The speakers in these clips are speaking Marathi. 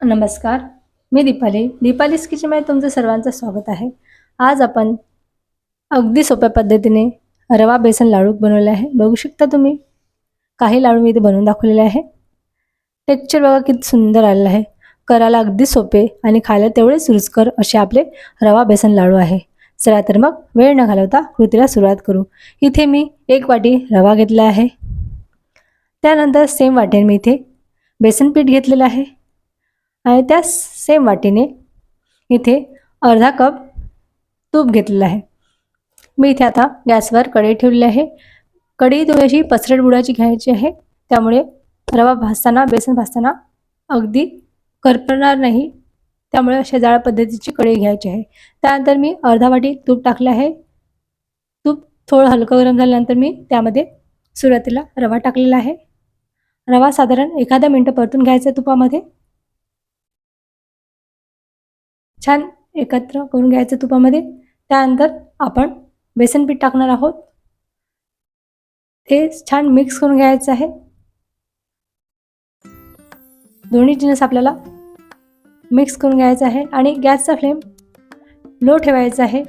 नमस्कार मी दीपाली. दीपालीस किचनमध्ये तुमचं सर्वांचं स्वागत आहे. आज आपण अगदी सोप्या पद्धतीने रवा बेसन लाडू बनवले आहे. बघू शकता तुम्ही काही लाडू मी इथे बनवून दाखवलेले आहे. टेक्चर बघा किती सुंदर आलेलं आहे. करायला अगदी सोपे आणि खायला तेवढेच रुचकर असे आपले रवा बेसन लाडू आहे. चला तर मग वेळ न घालवता कृतीला सुरुवात करू. इथे मी एक वाटी रवा घेतला आहे. त्यानंतर सेम वाटेने मी इथे बेसन पीठ घेतलेलं आहे. आणि त्या सेम वाटीने इथे अर्धा कप तूप घेतलेलं आहे. मी इथे आता गॅसवर कढई ठेवली आहे. कढई तुम्ही अशी पसरट बुडाची घ्यायची आहे. त्यामुळे रवा भाजताना बेसन भाजताना अगदी करपणार नाही. त्यामुळे अशा जाळ पद्धतीची कढई घ्यायची आहे. त्यानंतर मी अर्धा वाटी तूप टाकलं आहे. तूप थोडं हलकं गरम झाल्यानंतर मी त्यामध्ये सुरुवातीला रवा टाकलेला आहे. रवा साधारण एखादा मिनटं परतून घ्यायचा तुपामध्ये. छान एकत्र करून घ्यायचं तुपामध्ये. त्यानंतर आपण बेसन पीठ टाकणार आहोत. ते छान मिक्स करून घ्यायचं आहे. दोन्ही जिनस आपल्याला मिक्स करून घ्यायचं आहे आणि गॅसचा फ्लेम लो ठेवायचा आहे.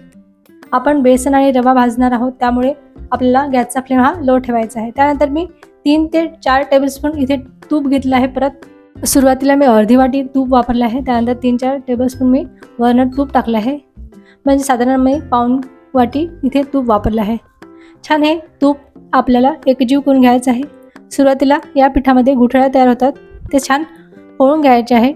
आपण बेसन आणि रवा भाजणार आहोत. त्यामुळे आपल्याला गॅसचा फ्लेम हा लो ठेवायचा आहे. त्यानंतर मी तीन ते चार टेबलस्पून इथे तूप घेतलं आहे परत. सुरुवातीला मी अर्धी वाटी तूप वापरलं आहे. त्यानंतर तीन चार टेबलस्पून मी वरनं तूप टाकलं आहे. म्हणजे साधारण मी पाऊन वाटी इथे तूप वापरलं आहे. छान हे तूप आपल्याला एकजीव करून घ्यायचं आहे. सुरुवातीला या पिठामध्ये गुठळ्या तयार होतात. ते छान ओळून घ्यायचे आहे.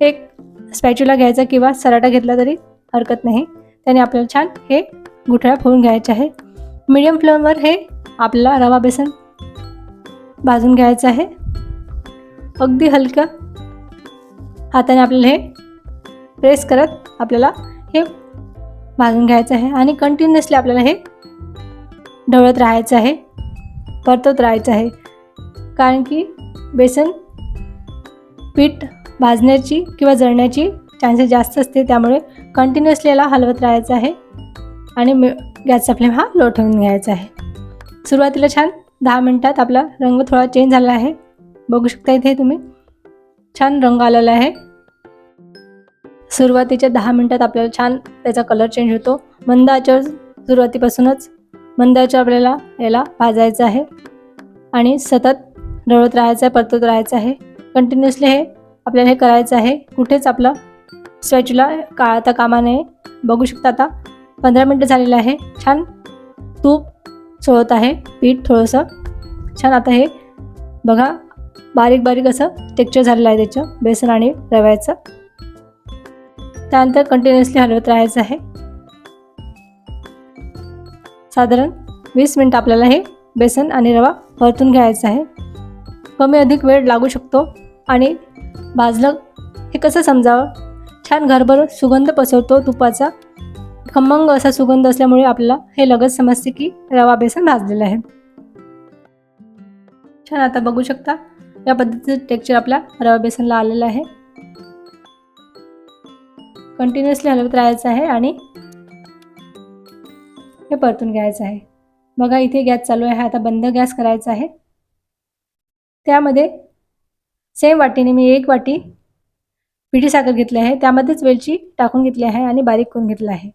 एक स्पॅच्युला घ्यायचा किंवा सराटा घेतला तरी हरकत नाही. त्याने आपल्याला छान हे गुठळ्या फोडून घ्यायचे आहे. मीडियम फ्लेमवर हे आपल्याला रवा बेसन भाजून घ्यायचं आहे. अगदी हलक्या हाताने आपल्याला हे प्रेस करत आपल्याला हे भाजून घ्यायचं आहे आणि कंटिन्युअसली आपल्याला हे ढवळत राहायचं आहे परतत राहायचं आहे. कारण की बेसन पीठ भाजण्याची किंवा जळण्याची चान्सेस जास्त असते त्यामुळे कंटिन्युअसली याला हलवत राहायचं आहे आणि गॅसचा फ्लेम हा लो ठेवून घ्यायचा आहे. सुरुवातीला छान दहा मिनटात आपला रंग थोडा चेंज झाला आहे. बघू शकता इथे तुम्ही. छान रंग आलेला आहे. सुरुवातीच्या दहा मिनटात आपल्याला छान त्याचा कलर चेंज होतो. मंद आचेवर सुरुवातीपासूनच मंद आचेवर आपल्याला याला भाजायचं आहे. आणि सतत रळत राहायचं आहे परतत राहायचं आहे. कंटिन्युअसली हे आपल्याला हे करायचं आहे. कुठेच आपलं स्टॅच्यूला काळाता कामा नये. बघू शकता आता पंधरा मिनटं झालेलं आहे. छान तूप सोळत आहे. पीठ थोडंसं. छान आता हे बघा. बारीक बारीक असं टेक्चर झालेलं आहे त्याचं बेसन आणि रव्याचं. त्यानंतर कंटिन्युअसली हलवत राहायचं आहे. साधारण वीस मिनटं आपल्याला हे बेसन आणि रवा परतून घ्यायचं आहे. कमी अधिक वेळ लागू शकतो आणि भाजलं हे कसं समजावं? छान घरभर सुगंध पसरतो तुपाचा. खमंग असा सुगंध असल्यामुळे आपल्याला हे लगत समजते की रवा बेसन भाजलेलं आहे. छान आता बघू शकता. या पद्धतीचं टेक्चर आपल्या रवा बेसनला आलेलं आहे. कंटिन्युअसली हलवत राहायचं आहे आणि हे परतून घ्यायचं आहे. बघा इथे गॅस चालू आहे. आता बंद गॅस करायचा आहे. त्यामध्ये सेम वाटीने मी एक वाटी पिठी साखर घेतली आहे. त्यामध्येच वेलची टाकून घेतली आहे आणि बारीक करून घेतलं आहे.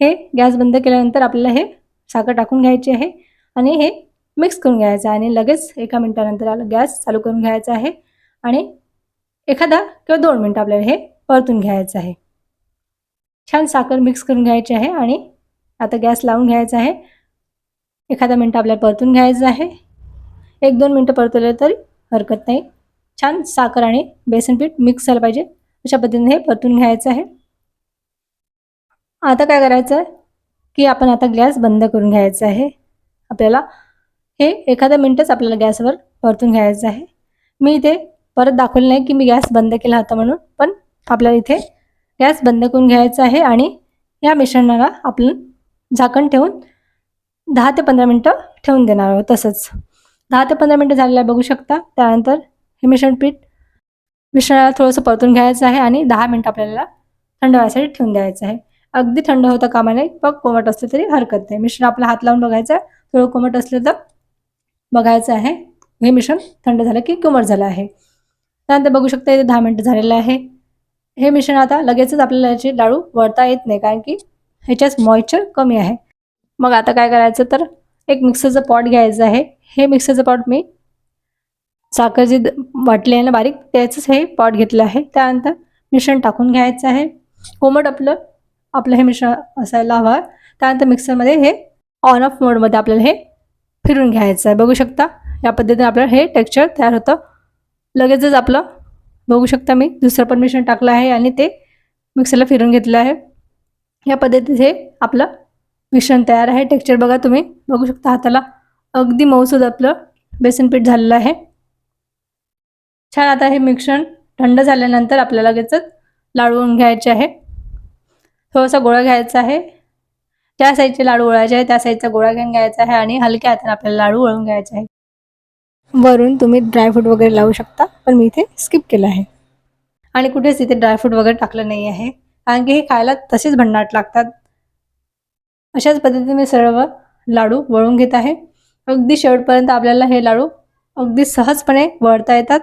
हे गॅस बंद केल्यानंतर आपल्याला हे साखर टाकून घ्यायची आहे आणि हे मिक्स करून घ्यायचं आहे आणि लगेच एका मिनटानंतर गॅस चालू करून घ्यायचा आहे. आणि एखादा किंवा दोन मिनटं आपल्याला हे परतून घ्यायचं आहे. छान साखर मिक्स करून घ्यायची आहे आणि आता गॅस लावून घ्यायचा आहे. एखादा मिनटं आपल्याला परतून घ्यायचं आहे. एक दोन मिनटं परतवलं तरी हरकत नाही. छान साखर आणि बेसन पीठ मिक्स झालं पाहिजे. अशा पद्धतीने हे परतून घ्यायचं आहे. आता काय करायचं आहे? की आपण आता गॅस बंद करून घ्यायचा आहे. आपल्याला हे एखाद्या मिनटंच आपल्याला गॅसवर परतून घ्यायचं आहे. मी इथे परत दाखवलं नाही की मी गॅस बंद केला होता म्हणून पण आपल्याला इथे गॅस बंद करून घ्यायचा आहे आणि या मिश्रणाला आपण झाकण ठेवून दहा ते पंधरा मिनटं ठेवून देणार आहोत तसंच. दहा ते पंधरा मिनटं झालेलं आहे बघू शकता. त्यानंतर हे मिश्रण पीठ मिश्रणाला थोडंसं परतून घ्यायचं आहे आणि दहा मिनटं आपल्याला थंड व्हायसाठी ठेवून द्यायचं आहे. अगदी थंड होता कामा नाही पण कोमट असलं तरी हरकत नाही. मिश्रण आपला हात लावून बघायचं थोडं कोमट असलं तर बघायचं आहे. हे मिश्रण थंड झालं की कुमर झालं आहे. त्यानंतर बघू शकता इथे दहा मिनटं झालेलं आहे. हे मिश्रण आता लगेचच आपल्याला याचे लाडू वळता येत नाही कारण की ह्याच्यात मॉइश्चर कमी आहे. मग आता काय करायचं तर एक मिक्सरचं पॉट घ्यायचं आहे. हे मिक्सरचं पॉट मी साखर जे वाटले वाटली आहे ना बारीक त्याचंच हे पॉट घेतलं आहे. त्यानंतर मिश्रण टाकून घ्यायचं आहे. कोमट आपलं आपलं हे मिश्रण असायला हवं. त्यानंतर मिक्सरमध्ये हे ऑन ऑफ मोडमध्ये आपल्याला हे फिरून घ्यायचं आहे. बघू शकता या पद्धतीने आपलं हे टेक्स्चर तयार होतं. लगेचच आपलं बघू शकता मी दुसरं पण मिश्रण टाकलं आहे आणि ते मिक्सरला फिरून घेतलं आहे. या पद्धतीत हे आपलं मिश्रण तयार आहे. टेक्स्चर बघा तुम्ही बघू शकता हाताला. अगदी मऊसूद आपलं बेसन पीठ झालेलं आहे. छान आता हे मिश्रण थंड झाल्यानंतर आपल्याला लगेचच लाडू घ्यायचे आहे. थोडासा गोळा घ्यायचा आहे. ज्या साईजचे लाडू वळायचे आहे त्या साईजचा गोळा घेऊन घ्यायचा आहे आणि हलक्या हाताने आपल्याला लाडू वळून घ्यायचे आहे वरून तुम्ही ड्रायफ्रूट वगैरे लावू शकता पण मी इथे स्किप केलं आहे. आणि कुठेच इथे ड्रायफ्रूट वगैरे टाकलं नाही आहे. कारण की हे खायला तसेच भन्नाट लागतात. अशाच पद्धतीने मी सर्व लाडू वळून घेत आहे. अगदी शेवटपर्यंत आपल्याला हे लाडू अगदी सहजपणे वळता येतात.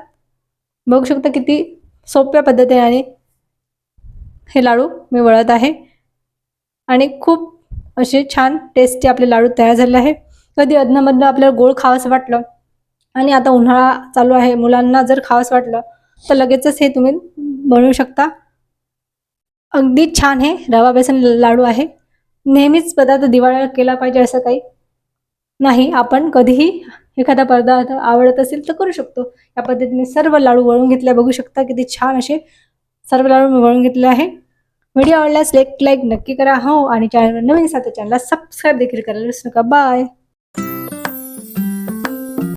बघू शकता किती सोप्या पद्धतीने आणि हे लाडू मी वळत आहे. आणि खूप असे छान टेस्टी आपले लाडू तयार झाले आहे. कधी अधनमधनं आपल्याला गोड खावंसं वाटलं आणि आता उन्हाळा चालू आहे मुलांना जर खावंसं वाटलं तर लगेचच हे तुम्ही बनवू शकता. अगदी छान हे रवा बेसन लाडू आहे. नेहमीच पदार्थ दिवाळीला केला पाहिजे असं काही नाही. आपण कधीही एखादा पदार्थ आवडत असेल तर करू शकतो. या पद्धतीने सर्व लाडू वळून घेतले बघू शकता. किती छान असे सर्व लाडू मी वळून घेतले आहे. व्हिडिओ आवडल्यास लाईक लाईक नक्की करा. हो आणि चॅनलवर नवीन साथ चॅनलला सबस्क्राईब देखील करायला विसरू नका. बाय